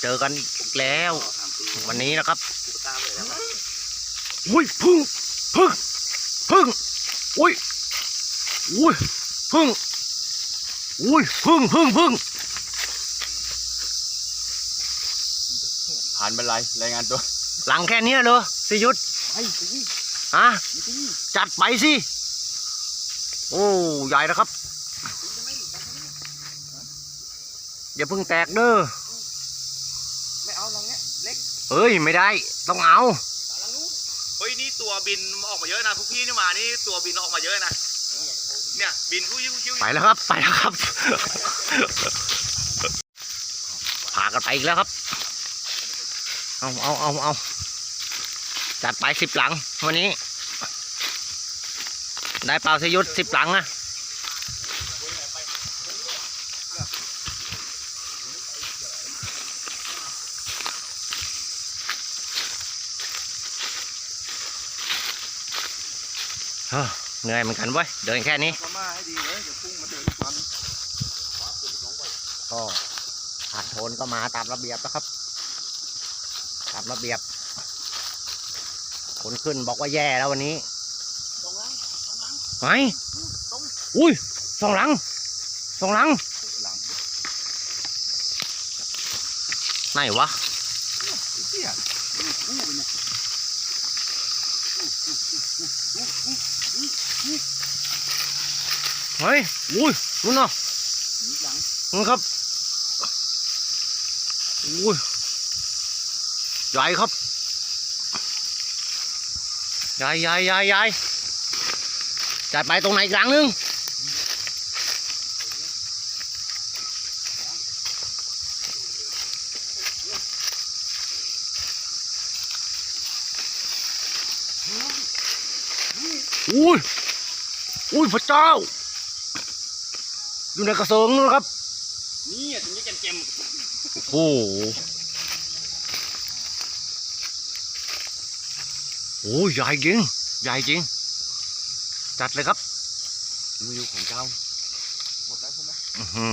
เจอกันอีกแล้ว วันนี้นะครับอุ้ยพึ่งพึ่งพึ่งอุ้ยอุ้ยพึ่งอุ้ยพึ่งพึ่งพึ่งผ่านเป็นไรรายงานตัว หลังแค่เนี้ยเลยสิยุทธไอ้สิฮะจัดไปสิโอ้ใหญ่นะครับอย่าเพิ่งแตกเด้อ ไม่เอาลังเนี้ย เล็กเฮ้ยไม่ได้ ต้องเอาลังนู้นเฮ้ยนี่ตัวบินออกมาเยอะนะพวกพี่นี่มานี่ตัวบินออกมาเยอะนะเนี่ยบินผู้ยิ้วยิ้วไปแล้วครับ ไปแล้วครับ พากันไปอีกแล้วครับ เอาเอาเอาเอาจัดไปสิบหลังวันนี้ ได้เปล่าสยุทธสิบหลังนะ เฮ้อเหนื่อยเหมือนกันเว้ยเดินแค่นี้พม่าให้ดีเลยจะพุ่งมาเดินฟันก็ขาดโทนก็มาตามระเบียบนะครับ ตามระเบียบคนขึ้นบอกว่าแย่แล้ววันนี้ตรงลังไหนอุ้ยสองหลังสองหลังหลังไหนวะ เฮ้ยอุ้ยนู่นน่ะนู่นครับอุ้ยใหญ่ครับใหญ่ใหญ่ใหญ่ใหญ่จัดไปตรงไหนอีกหลังนึง อุ้ย อุ้ยพระเจ้า อยู่ในกระเซิงนู่นครับ นี่อะถึงจะเจ็มโอ้โหโอ้ยใหญ่จริง ใหญ่จริง จัดเลยครับมืออยู่ของเจ้า หมดแล้วใช่ไหมอื้อหื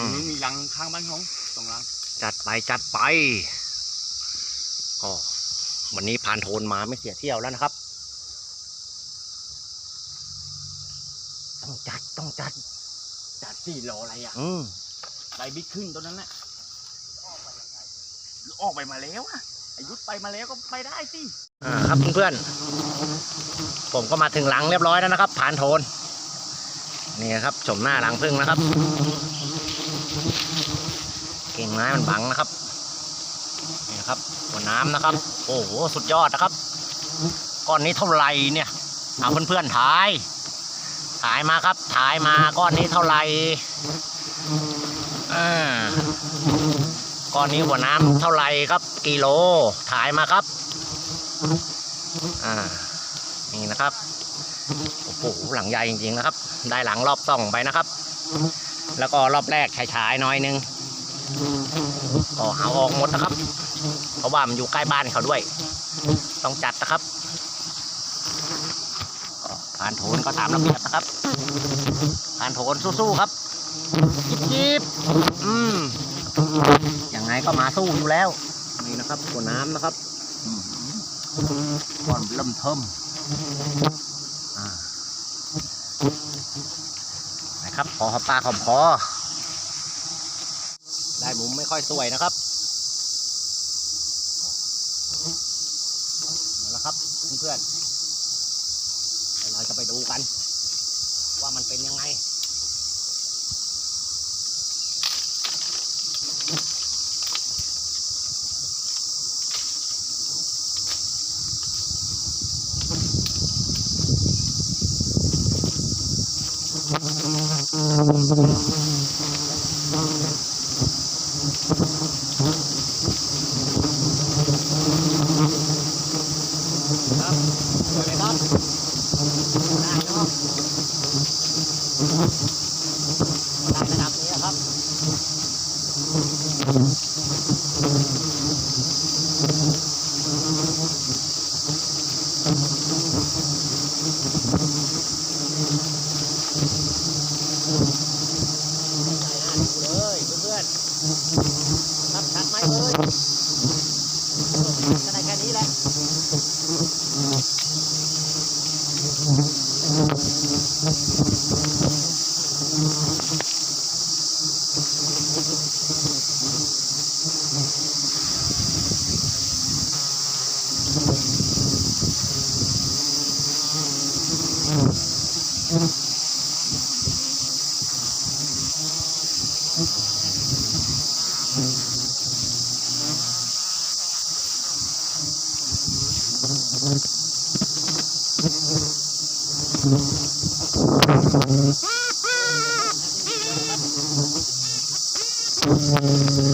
อนี่มีรังข้างบ้านของสองรัง จัดไปจัดไป ก็วันนี้ผ่านโทนมาไม่เสียเที่ยวแล้วนะครับ ต้อง จัดต้องจัด จัดสี่รออะไรอะอืมไดบิ๊กขึ้นตัวนั้นแหละออกไปมาแล้วอะอายุธไปมาแล้วก็ไปได้สิอ่าครับเพื่อนๆผมก็มาถึงหลังเรียบร้อยแล้วนะครับ ผ่านโทน นี่ครับชมหน้าหลังพึ่งนะครับกิ่งไม้มันบังนะครับ นี่นะครับหัวน้ำนะครับ โอ้โหสุดยอดนะครับ ก้อนนี้เท่าไหร่เนี่ยเอาเพื่อนๆถ่าย ถ่ายมาครับ ถ่ายมาก้อนนี้เท่าไหร่อ่าก้อนนี้หัวน้ำเท่าไหร่ครับ กิโล ถ่ายมาครับอ่านี่นะครับโอ้โหหลังใหญ่จริงๆนะครับ ได้หลังรอบสองไปนะครับ แล้วก็รอบแรกฉายๆน้อยนึงก็เอาออกหมดนะครับ เพราะว่ามันอยู่ใกล้บ้านเขาด้วย ต้องจัดนะครับ ผ่านโถนก็ตามระเบียบนะครับ ผ่านโถนสู้ๆครับยิบยิบๆอืมยังไงก็มาสู้อยู่แล้ว นี่นะครับตัวน้ำนะครับก้อนเริ่มเทิมนะครับพอหอมปลาหอคอได้มุมไม่ค่อยสวยนะครับเอาละครับเพื่อน ไปดูกัน ว่ามันเป็นยังไงครั Thank you.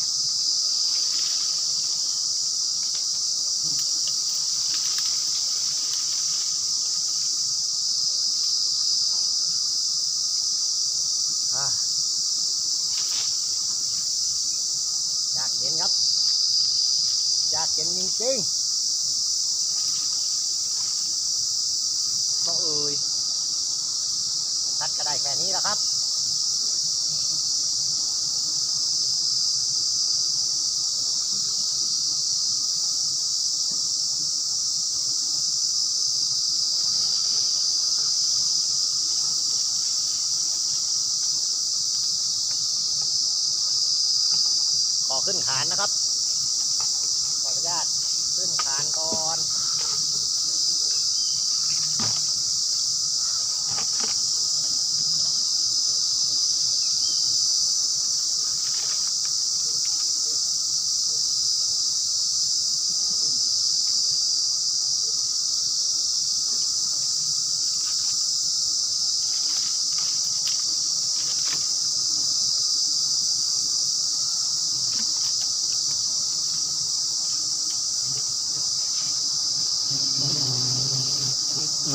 อะอยากเห็นครับ อยากเห็น จริงๆก็เอ่ยทัดก็ได้แค่นี้แหละครับขอขึ้นขานนะครับ ขออนุญาตขึ้นขานก่อน เ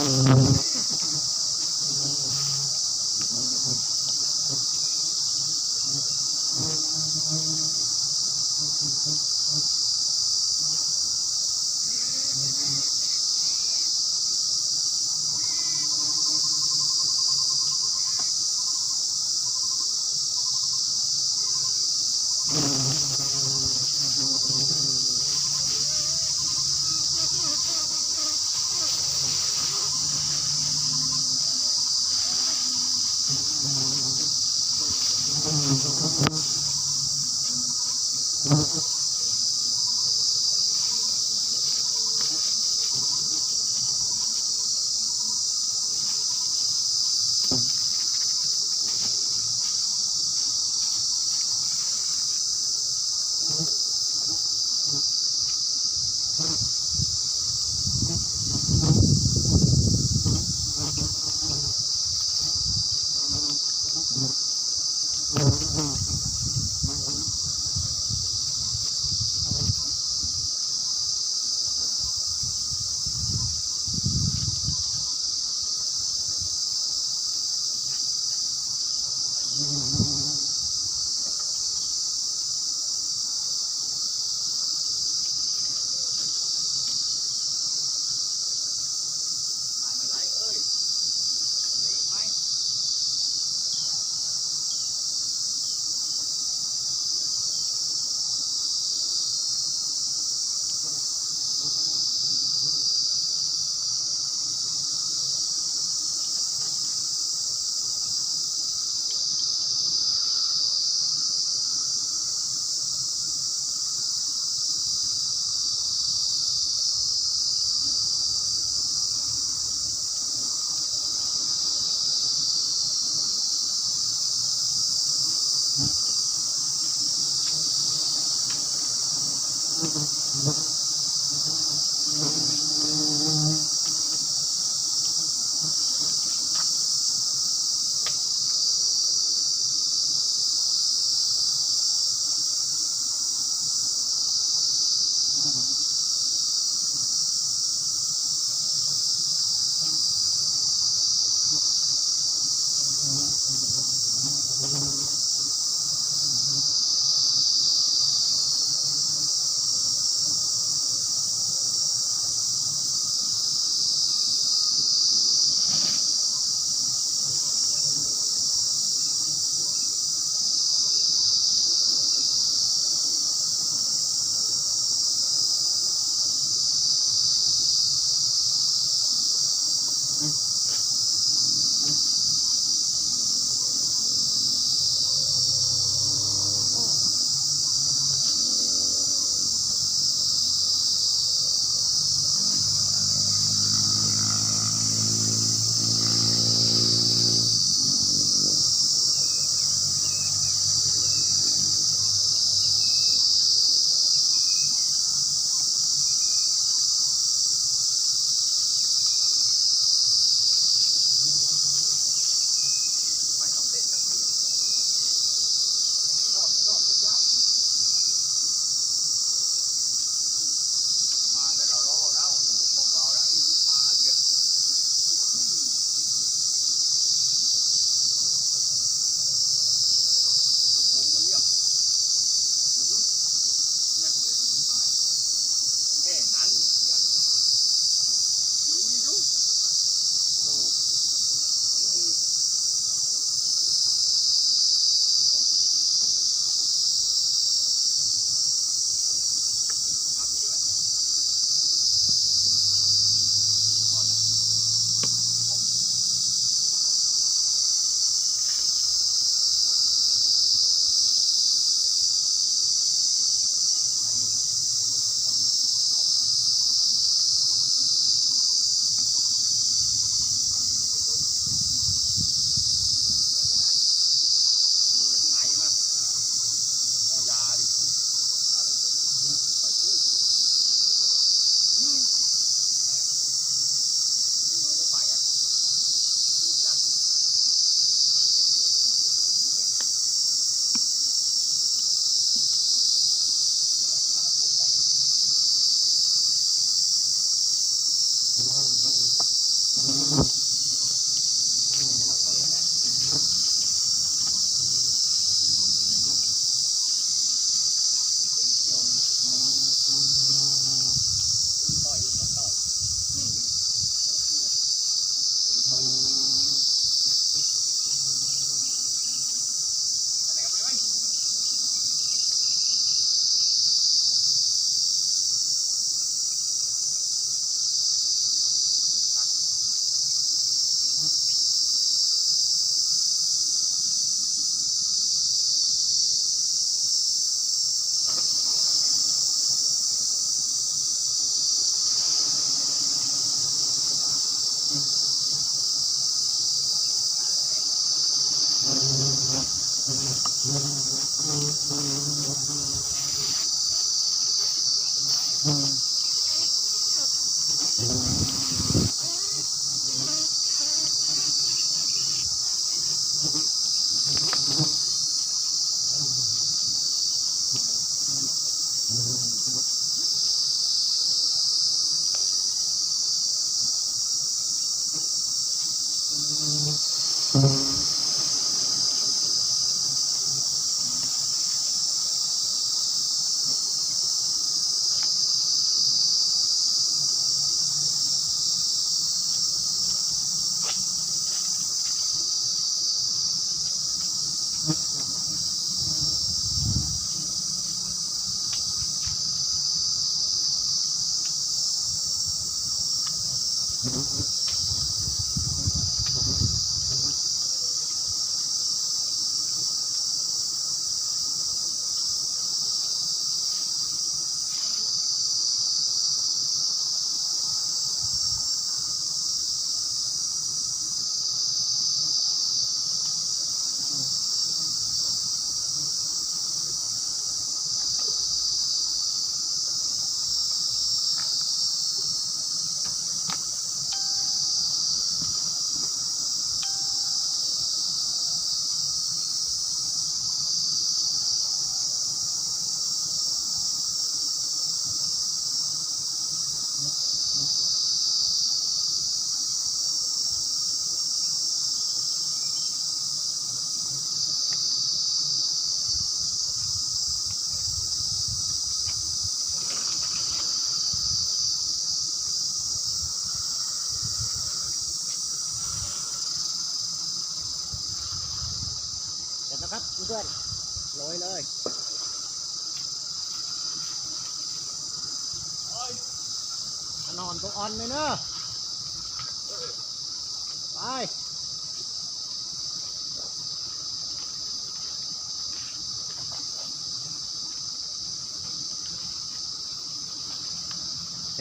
スイスイスイスイスイス。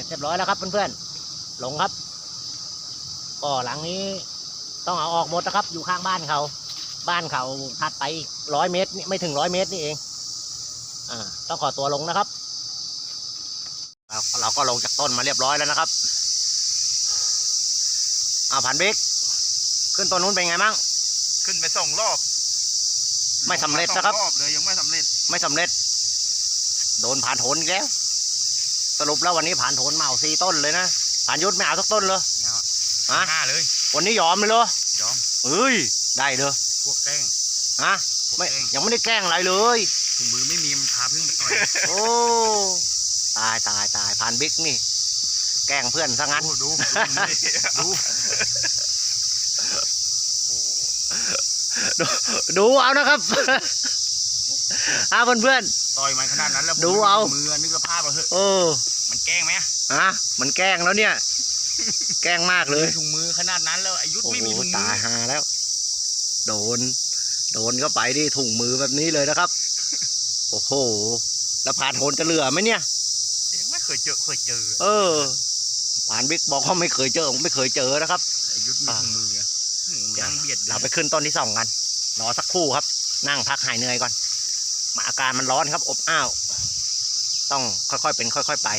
เสร็จเรียบร้อยแล้วครับเพื่อนๆลงครับก็หลังนี้ต้องเอาออกหมดนะครับ อยู่ข้างบ้านเขา บ้านเขาถัดไปร้อยเมตรนี่ไม่ถึงร้อยเมตรนี่เองอ่าต้องขอตัวลงนะครับเราเราก็ลงจากต้นมาเรียบร้อยแล้วนะครับเอาผ่านบิ๊กขึ้นต้นนู้นเป็นไงมั่งขึ้นไปสองรอบ ไม่สำเร็จนะครับสองรอบเลยยังไม่สำเร็จ ไม่สำเร็จ โดนผ่านโถนอีกแล้ว สรุปแล้ววันนี้ผ่านโถนมาเอาสี่ต้นเลยนะผ่านยุทธไม่เอาสักต้นเลยเนี่ยฮะฮะห้าเลยวันนี้ยอมเลยเหรอยอมเอ้ยได้เลยพวกแกล้งฮะพวกไม่แกล้งยังไม่ได้แกล้งอะไรเลยถุงมือไม่มีมันพาพึ่งมาต่อยโอ้ตายตายตายผ่านบิ๊กนี่ แกล้งเพื่อนซะงั้นดูดูดูดูดูเอานะครับอาเพื่อนเพื่อน ต่อยมันขนาดนั้นแล้วดูเอา มือนึกสภาพเอาเถอะๆโอ้มันแกล้งไหมฮะมันแกล้งแล้วเนี่ย แกล้งมากเลย ถุงมือขนาดนั้นแล้วอายุธโอ้ไม่โหมีถุงมืตาอยหาแล้ว โดน โดนเข้าไปดิถุงมือแบบนี้เลยนะครับ โอ้โห แล้วผ่านโหนจะเหลือไหมเนี่ยยังไม่เคยเจอเคยเจอเออ ผ่านบิ๊กบอกว่าไม่เคยเจอผมไม่เคยเจอนะครับ อายุธมีถุงมืออะหืมเดี๋ยวนั่งเบียดเราไปขึ้นต้นที่สองกัน รอสักครู่ครับ นั่งพักหายเหนื่อยก่อนมา อาการมันร้อนครับ อบอ้าว ต้องค่อยๆเป็น ค่อย ๆ ไป